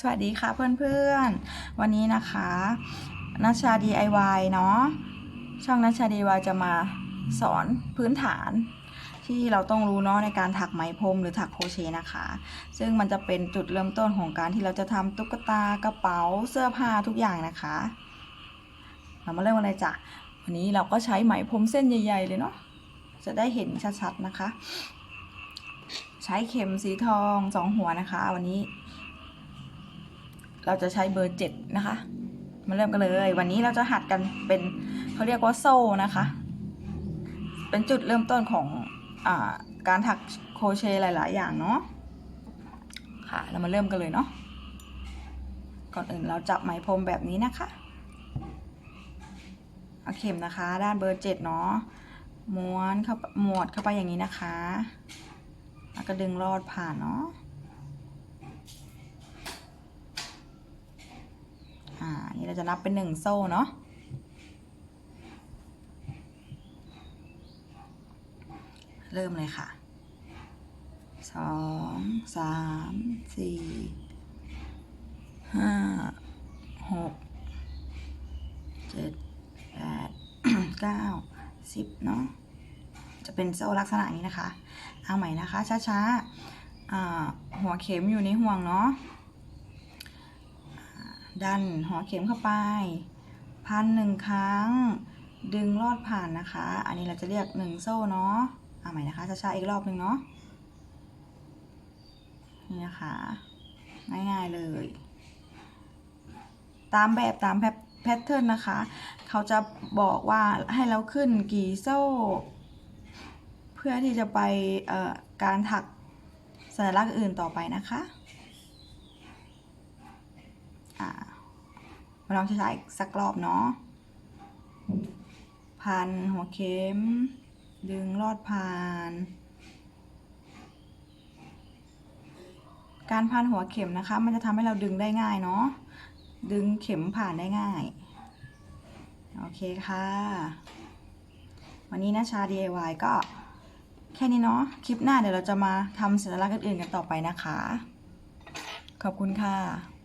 สวัสดีค่ะเพื่อนๆ วันนี้นะคะนัชชา DIY เนาะช่องนัชชา DIY จะมาสอนพื้นฐาน ที่เราต้องรู้เนาะในการถักไหมพรมหรือถักโครเชนะคะ ซึ่งมันจะเป็นจุดเริ่มต้นของการที่เราจะทำตุ๊กตากระเป๋าเสื้อผ้าทุกอย่างนะคะ เรามาเริ่มกันเลยจ้ะวันนี้เราก็ใช้ไหมพรมเส้นใหญ่ๆเลยเนาะจะได้เห็นชัดๆนะคะ ใช้เข็มสีทองสองหัวนะคะ วันนี้ เราจะใช้เบอร์เจ็ดนะคะ มาเริ่มกันเลย วันนี้เราจะหัดกันเป็นเขาเรียกว่าโซ่นะคะ เป็นจุดเริ่มต้นของอการถักโครเชต์หลาย ๆ อย่างเนาะค่ะ เรามาเริ่มกันเลยเนาะก่อนอื่นเราจับไหมพรมแบบนี้นะคะเอาเข็มนะคะ ด้านเบอร์เจ็ดเนาะม้วนเข้าหมวดเข้าไปอย่างนี้นะคะ แล้วก็ดึงลอดผ่านเนาะ อ่า นี่เราจะนับเป็นหนึ่งโซ่เนาะเริ่มเลยค่ะสองสามสี่ห้าหกเจ็ดแปดเก้าสิบเนาะจะเป็นโซ่ลักษณะนี้นะคะ เอาใหม่นะคะช้าๆหัวเข็มอยู่ในห่วงเนาะ ดันหัวเข็มเข้าไป พันหนึ่งครั้ง ดึงลอดผ่านนะคะ อันนี้เราจะเรียกหนึ่งโซ่เนาะเอาใหม่นะคะช้าๆอีกรอบหนึ่งเนาะนี่นะคะ ง่ายๆเลย ตามแบบตามแพทเทิร์นนะคะ เขาจะบอกว่าให้เราขึ้นกี่โซ่ เพื่อที่จะไปการถักสัญลักษณ์อื่นต่อไปนะคะ อ่า มาลองใช้อีกสักรอบเนาะพันหัวเข็ม ดึงลอดผ่าน การพันหัวเข็มนะคะ มันจะทำให้เราดึงได้ง่ายเนาะดึงเข็มผ่านได้ง่าย โอเคค่ะ วันนี้นะชา DIY ก็แค่นี้เนาะ คลิปหน้าเดี๋ยวเราจะมาทำสัญลักษณ์อื่นๆกันต่อไปนะคะ ขอบคุณค่ะ